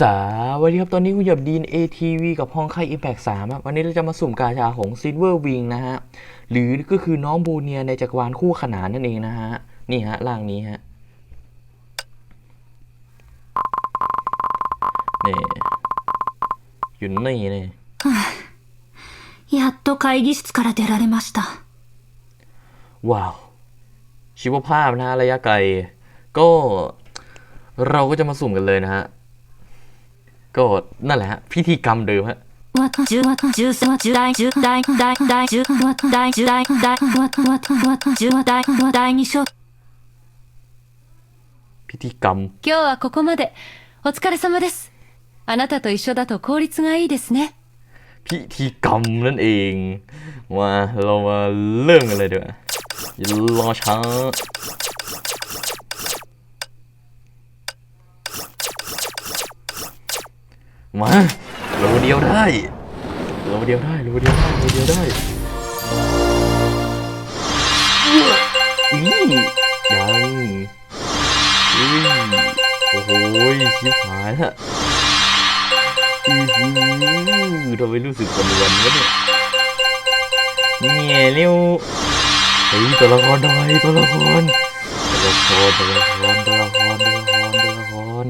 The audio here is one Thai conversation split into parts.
สวัสดีครับ ตอนนี้คุณอยู่กับดีน ATV กับห้องค่าย Impact 3ครับวันนี้เราจะมาสุ่มกาชาของ Silver Wing นะฮะ หรือก็คือน้องบูเนียในจักรวาลคู่ขนานนั่นเองนะฮะ นี่ฮะ ร่างนี้ฮะ นี่ อยู่นี่นี่ やっと会議室から出られました。 ว้าว ชีวภาพนะฮะ ระยะไกล ก็ เราก็จะมาสุ่มกันเลยนะฮะ ก็นั่นแหละฮะ พิธีกรรมเดิมฮะ わたじゅわたじゅすわじゅだいじゅだいだいだいじゅわただいじゅだいだいわたわたわたじゅわだいわだいにしょ。 พิธีกรรม 今日はここまで。お疲れ様です。あなたと一緒だと効率がいいですね。 พิธีกรรมนั่นเอง มาเรามาเริ่มกันเลยดีกว่าอย่ารอช้า มาโลเดียวได้โลเดียวได้โลเดียวได้โลเดียวได้อืยังอือโอ้โหชิบหายละอือหือทำไมรู้สึกกันวันวะเนี่ยเงี้ยเร็วเฮ้ยตัวละครหน่อยตัวละครตัวละครตัวละครตัวละครตัวละครตัวละคร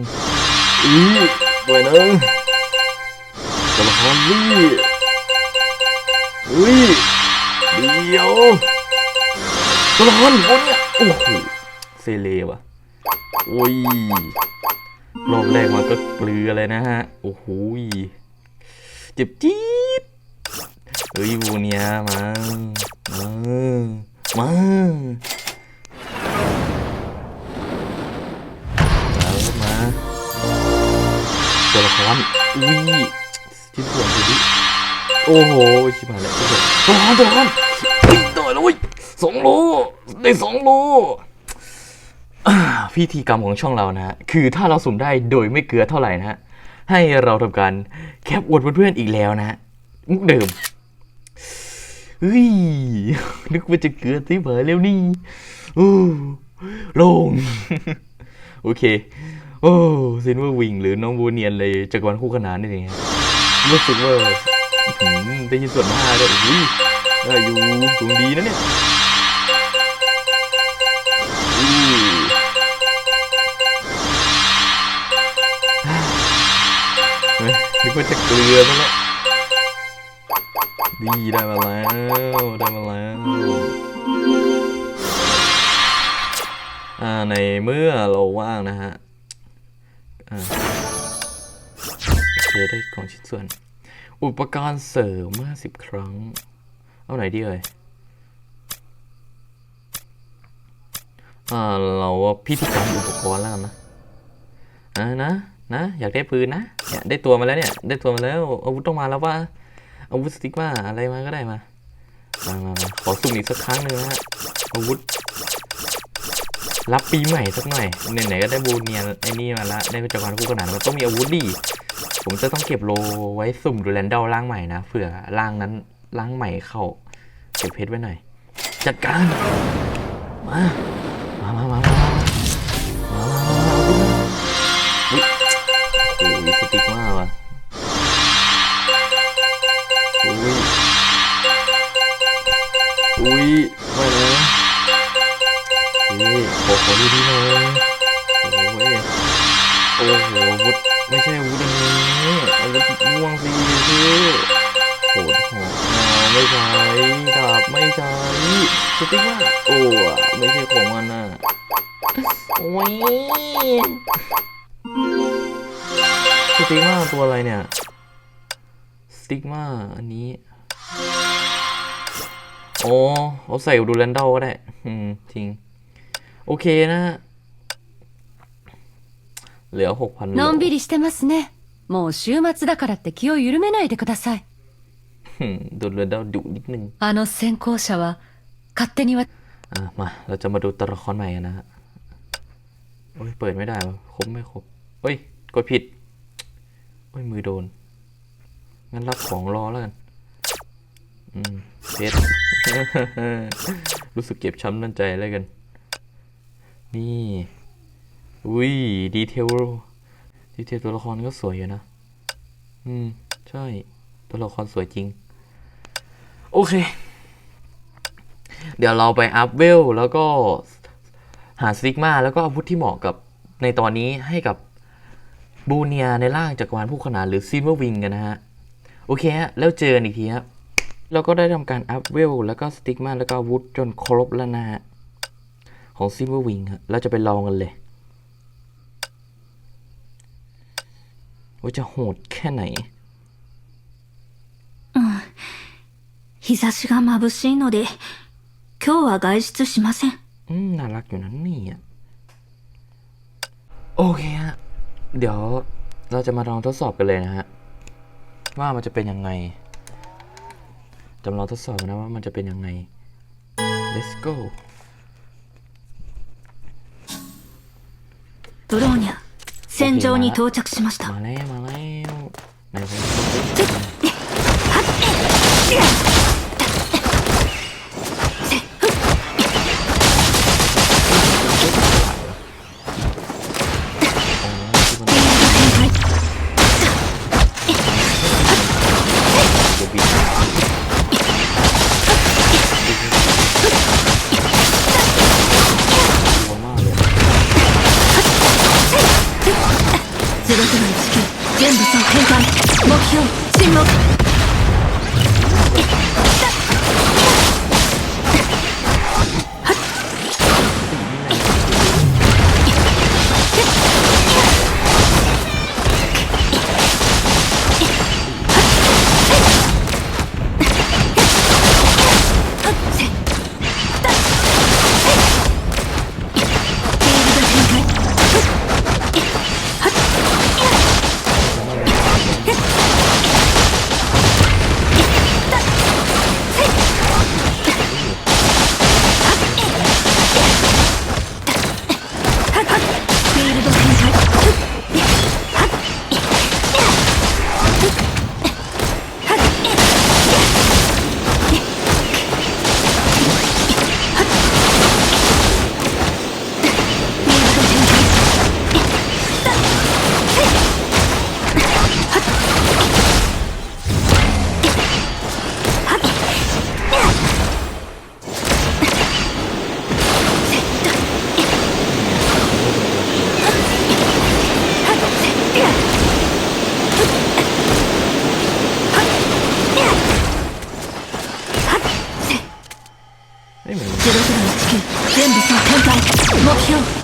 อือไปนะตัวละ ครนี่อุ้ยเดี๋ยวตละครคนเนี่ยโอ้โหเซเลว่ะโอ้ยรอบแรกมันก็เกลือเลยนะฮะ โอ้โหเจ็บจี๊ดเฮ้ยบูเนียมามามามาแล้วมาตัวละครอุ้ยชิ้นส่วนดูดิ โอ้โหชิบหายแล้วตัวละครตัวละครเฮ้ยต่อยแล้วเว้ยสองโลได้สองโลอ่าพิธีกรรมของช่องเรานะฮะคือถ้าเราสุ่มได้โดยไม่เกลือเท่าไหร่นะฮะให้เราทำการแคปอวดเพื่อนๆอีกแล้วนะฮะมุกเดิมเฮ้ยนึกว่าจะเกลือที่เผยเร็วนี่โอ้โลงโอเค โอ้ซินเวอร์วิงหรือน้องบูเนียนเลยจักรวาลคู่ขนานนี่เองฮะรู้สึกว่า ได้ยินส่วนห้าด้วยอุ้ยได้อยู่ดวงดีนะเนี่ยนึกว่าจะเกลือซะแล้วดีได้มาแล้วได้มาแล้วอ่าในเมื่อเราว่างนะฮะอ่าโอเคได้กล่องชิ้นส่วน อุปกรณ์เสริมห้าสิบครั้ง เอาไหนดีเอ่ยอ่าเราว่าพิธีกรรมอุปกรณ์แล้วกันนะอ่านะนะ อยากได้ปืนนะเนี่ยได้ตัวมาแล้วเนี่ย ได้ตัวมาแล้ว อาวุธต้องมาแล้วว่าอาวุธสติ๊กมาอะไรมาก็ได้มามามามาขอสุ่มอีกสักครั้งหนึ่งนะฮะอาวุธ รับปีใหม่สักหน่อยไหนๆก็ได้บูเนียไอ้นี่มาละได้จักรวาลคู่ขนานมันต้องมีอาวุธดี ผมจะต้องเก็บโลไว้สุ่มดูแลนดอลร่างใหม่นะเผื่อร่างนั้นร่างใหม่เข้าเก็บเพชรไว้หน่อย จัดการ มา มามามา ไม่ใช่อาวุธอันนี้อาวุธม่วงสิพี่โหดหอกมไม่ใช่ดาบไม่ใช่สติ๊กเกอร์โอ้ไม่ใช่ของมันน่ะโอ้ยสติ๊กเกตัวอะไรเนี่ยสติ๊กเกอันนี้โอ้เอาใส่ดูแลนเดลก็ได้ อืม จริง โอเคนะ เหลือหกพัน のんびりしてますね。もう週末だからって気を緩めないでください。 ดูเรดาดุนิดนึง あの先行者は勝手にわ อ่ะ มา เราจะมาดูตัวละครใหม่กันนะฮะ โอ้ย เปิดไม่ได้วะครบไม่ครบเฮ้ย กดผิด โอ้ย มือโดน งั้นรับของรอแล้วกัน อืมเพชร รู้สึกเก็บช้ำน้ำใจแล้วกัน นี่ อุ้ยดีเทลดีเทลตัวละครก็สวยอยู่นะ อืม ใช่ ตัวละครสวยจริง โอเค เดี๋ยวเราไปอัพเวลแล้วก็หาซิกมาแล้วก็อาวุธที่เหมาะกับในตอนนี้ให้กับบูเนียในร่างจักรวาลผู้ขนานหรือซิมเวอร์วิงกันนะฮะ โอเคฮะ แล้วเจอกันอีกทีครับเราก็ได้ทำการอัพเวลแล้วก็สติกมาแล้วก็อาวุธจนครบแล้วนะฮะ ของซิมเวอร์วิงฮะเราจะไปลองกันเลย ว่าจะโหดแค่ไหน 日差しが眩しいので、今日は外出しません。 อืม น่ารักอยู่นั้นนี่อ่ะโอเคฮะ เดี๋ยวเราจะมาลองทดสอบกันเลยนะฮะ ว่ามันจะเป็นยังไงจำลองทดสอบกันนะว่ามันจะเป็นยังไง let's go ブローニャ、 戦場に到着しました。 มาแล้ว มาแล้วไหนผมจะ 手けの1級全武装変換。目標沈黙。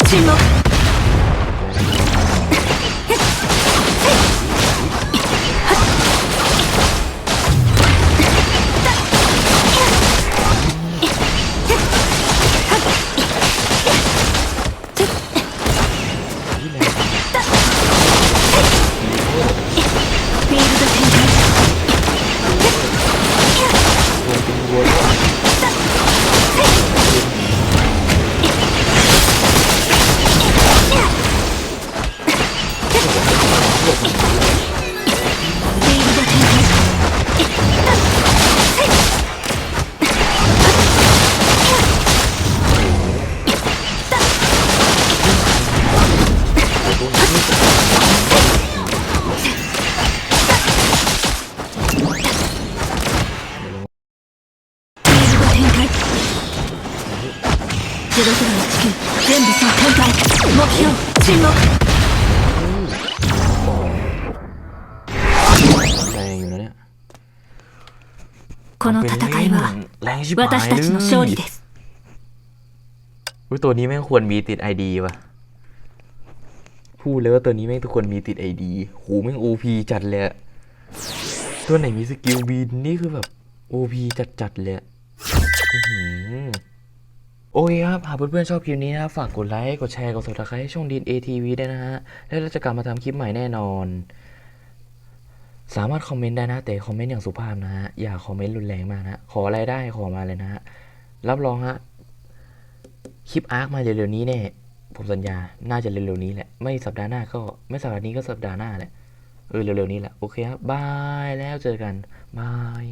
沈黙。全部総展開。目標、沈黙。 แรงอยู่นะเนี่ย この戦いは แรงชิบหาย 私たちの勝利です。 อุ๊ยตัวนี้แม่งควรมีติดไอดีว่ะ พูดเลยว่าตัวนี้แม่งทุกคนมีติดไอดีโหแม่งโอพีจัดเลยอะตัวไหนมีสกิลบินนี่คือแบบโอพีจัดจัดๆเลยอะอื้อหือ โอเคครับ หากเพื่อนๆชอบคลิปนี้นะครับฝากกดไลค์ กดแชร์ กด subscribe ให้ช่องดีน ATV ด้วยนะฮะ แล้วเราจะกลับมาทำคลิปใหม่แน่นอน สามารถคอมเมนต์ได้นะ แต่คอมเมนต์อย่างสุภาพนะฮะ อย่าคอมเมนต์รุนแรงมากนะ ขออะไรได้ขอมาเลยนะฮะ รับรองฮะ คลิปอาร์คมาเร็วๆนี้แน่ผมสัญญา น่าจะเร็วๆนี้แหละ ไม่สัปดาห์หน้าก็ ไม่สัปดาห์นี้ก็สัปดาห์หน้าแหละ เออเร็วๆนี้แหละ โอเคครับ บาย แล้วเจอกัน บาย